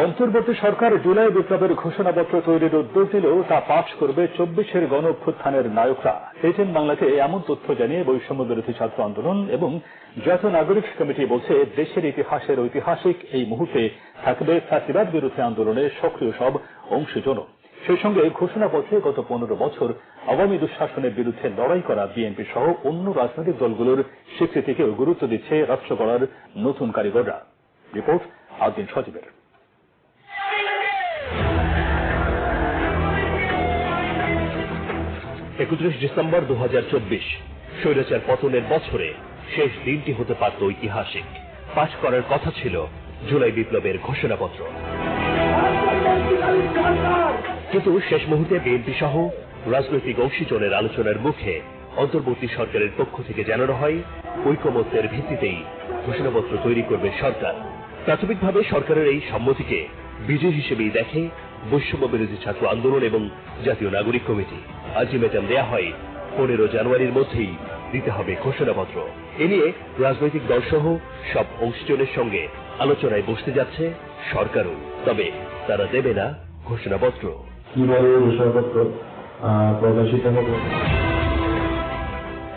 অন্তর্বর্তী সরকার জুলাই বিপ্লবের ঘোষণাপত্র তৈরির উদ্যোগ দিলেও তা পাশ করবে চব্বিশের গণ অভ্যুত্থানের নায়করা। এটিএন বাংলাকে এমন তথ্য জানিয়ে বৈষম্য বিরোধী ছাত্র আন্দোলন এবং জাতীয় নাগরিক কমিটি বলছে, দেশের ইতিহাসের ঐতিহাসিক এই মুহূর্তে থাকবে ফ্যাসিবাদ বিরোধী আন্দোলনের সক্রিয় সব অংশীজন। সেই সঙ্গে ঘোষণাপত্রে গত পনেরো বছর আওয়ামী দুঃশাসনের বিরুদ্ধে লড়াই করা বিএনপি সহ অন্য রাজনৈতিক দলগুলোর স্বীকৃতিকেও গুরুত্ব দিচ্ছে রাষ্ট্র গড়ার নতুন কারিগররা। রিপোর্ট আদিন সজীবের। একত্রিশ ডিসেম্বর দু স্বৈরাচার পতনের বছরে শেষ দিনটি হতে পারত ঐতিহাসিক। পাশ করার কথা ছিল জুলাই বিপ্লবের ঘোষণাপত্র। কিন্তু শেষ মুহূর্তে বিএনপি সহ রাজনৈতিক অংশীজনের আলোচনার মুখে অন্তর্বর্তী সরকারের পক্ষ থেকে জানানো হয়, ঐকমত্যের ভিত্তিতেই ঘোষণাপত্র তৈরি করবে সরকার। প্রাথমিকভাবে সরকারের এই সম্মতিকে বিজয় হিসেবেই দেখে বৈষম্য বিরোধী ছাত্র আন্দোলন এবং জাতীয় নাগরিক কমিটি। আলটিমেটাম দেয়া হয়। পনেরো জানুয়ারির মধ্যেই দিতে হবে ঘোষণাপত্র। এ নিয়ে রাজনৈতিক দলসহ সব অংশীজনের সঙ্গে আলোচনায় বসতে যাচ্ছে সরকারও। তবে তারা দেবে না ঘোষণাপত্র। কীভাবে ঘোষণাপত্র প্রকাশিত হবে?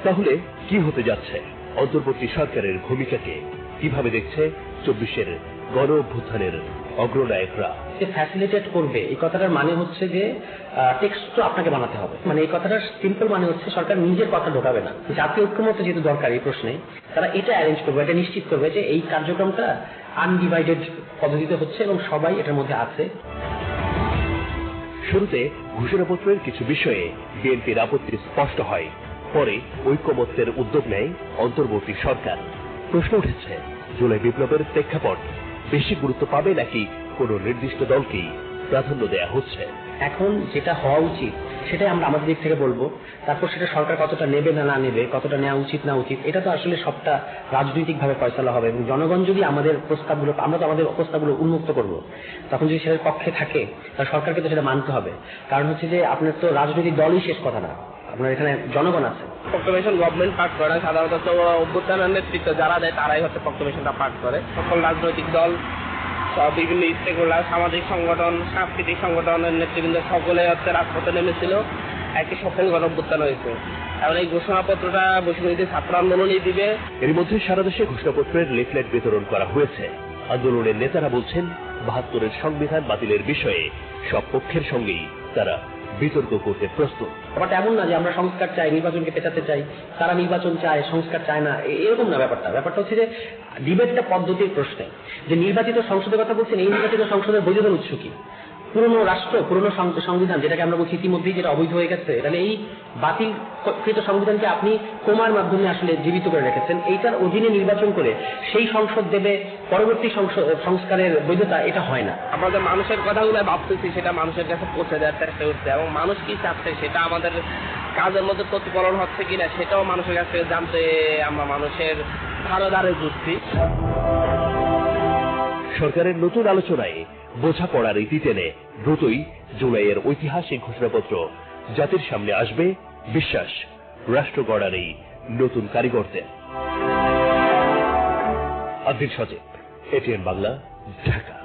তাহলে কি হতে যাচ্ছে? অন্তর্বর্তী সরকারের ভূমিকাকে কীভাবে দেখছে চব্বিশের গণ অভ্যুত্থানের অগ্রনায়করা। যে ফ্যাসিলিটেট করবে। এই কথাটার মানে হচ্ছে যে টেক্সট আপনাকে বানাতে হবে। মানে এই কথাটার সিম্পল মানে হচ্ছে সরকার নিজের কথা ঢোকাবে না। জাতীয় ঐক্যমত যেহেতু দরকার এই প্রশ্নে তারা এটা অ্যারেঞ্জ করবে এটা নিশ্চিত করবে যে এই কার্যক্রমটা আনডিভাইডেড পদ্ধতিতে হচ্ছে এবং সবাই এটার মধ্যে আছে। শুরুতে ঘোষণাপত্রের কিছু বিষয়ে বিএনপির আপত্তি স্পষ্ট হয়। পরে ঐক্যমত্যের উদ্যোগ নেয় অন্তর্বর্তী সরকার। প্রশ্ন উঠেছে জুলাই বিপ্লবের প্রেক্ষাপট বেশি গুরুত্ব পাবে নাকি কোন নির্দিষ্ট দলকেই প্রাধান্য দেয়া হচ্ছে? এখন যেটা হওয়া উচিত, সেটাই আমরা আমাদের দিক থেকে বলব। তারপর সেটা সরকার কতটা নেবে না না নেবে, কতটা নেওয়া উচিত না উচিত, এটা তো আসলে সবটা রাজনৈতিক ভাবে ফয়সলা হবে। এবং জনগণ যদি আমাদের প্রস্তাবগুলো, আমরা তো আমাদের প্রস্তাবগুলো উন্মুক্ত করব। তখন যদি সেটার পক্ষে থাকে, তাহলে সরকারকে তো সেটা মানতে হবে। কারণ হচ্ছে যে আপনার তো রাজনৈতিক দলই শেষ কথা না। আপনার এখানে জনগণ আছে। প্রক্লেমেশন গভর্নমেন্ট পাঠ করে সাধারণত অভ্যুত্থানের নেতৃত্ব যারা দেয় তারাই হচ্ছে প্রক্লেমেশনটা পাঠ করে। সকল রাজনৈতিক দল বিভিন্ন স্টেক সামাজিক সংগঠন সাংস্কৃতিক সংগঠনের নেতৃবৃন্দ সকলে হচ্ছে রাজপথে নেমেছিল। একই সফল গণঅভ্যুত্থান হয়েছে। এখন এই ঘোষণাপত্রটা ছাত্র আন্দোলনই দিবে। এর মধ্যে সারা দেশে ঘোষণাপত্রের লিফলেট বিতরণ করা হয়েছে। আন্দোলনের নেতারা বলছেন বাহাত্তরের সংবিধান বাতিলের বিষয়ে সব পক্ষের সঙ্গেই তারা বিতর্ক করতে প্রস্তুত। ব্যাপারটা এমন না যে আমরা সংস্কার চাই, নির্বাচনকে পেঁচাতে চাই, তারা নির্বাচন চায়, সংস্কার চায় না এরকম না ব্যাপারটা। ব্যাপারটা হচ্ছে যে ডিবেটটা পদ্ধতির প্রশ্নে। যে নির্বাচিত সংসদের কথা বলছেন, এই নির্বাচিত সংসদের বৈধতার উৎস কি? পুরনো রাষ্ট্র পুরনো সংবিধান যেটাকে আমরা বলছি ইতিমধ্যেই যেটা অবৈধ হয়ে গেছে তাহলে এই বাতিলকৃত সংবিধানকে আপনি কোমার মাধ্যমে আসলে জীবিত করে রেখেছেন। এইটার অধীনে নির্বাচন করে সেই সংসদ দেবে পরবর্তী সংস্কারের বৈধতা এটা হয় না। আমাদের মানুষের কথাগুলো ভাবতেছি সেটা মানুষের কাছে পৌঁছে দেওয়ার চেষ্টা করছে এবং মানুষ কি চাচ্ছে সেটা আমাদের কাজের মধ্যে প্রতিফলন হচ্ছে কিনা সেটাও মানুষের কাছে জানতে আমরা মানুষের ধারে ধারে ঘুরছি সরকারের নতুন আলোচনায় বোঝাপড়ার ইতি টেনে দ্রুতই জুলাইয়ের ঐতিহাসিক ঘোষণাপত্র জাতির সামনে আসবে বিশ্বাস, রাষ্ট্র গড়ার এই নতুন কারিগরদের আব্দুল সচিব এটিএন বাংলা, ঢাকা।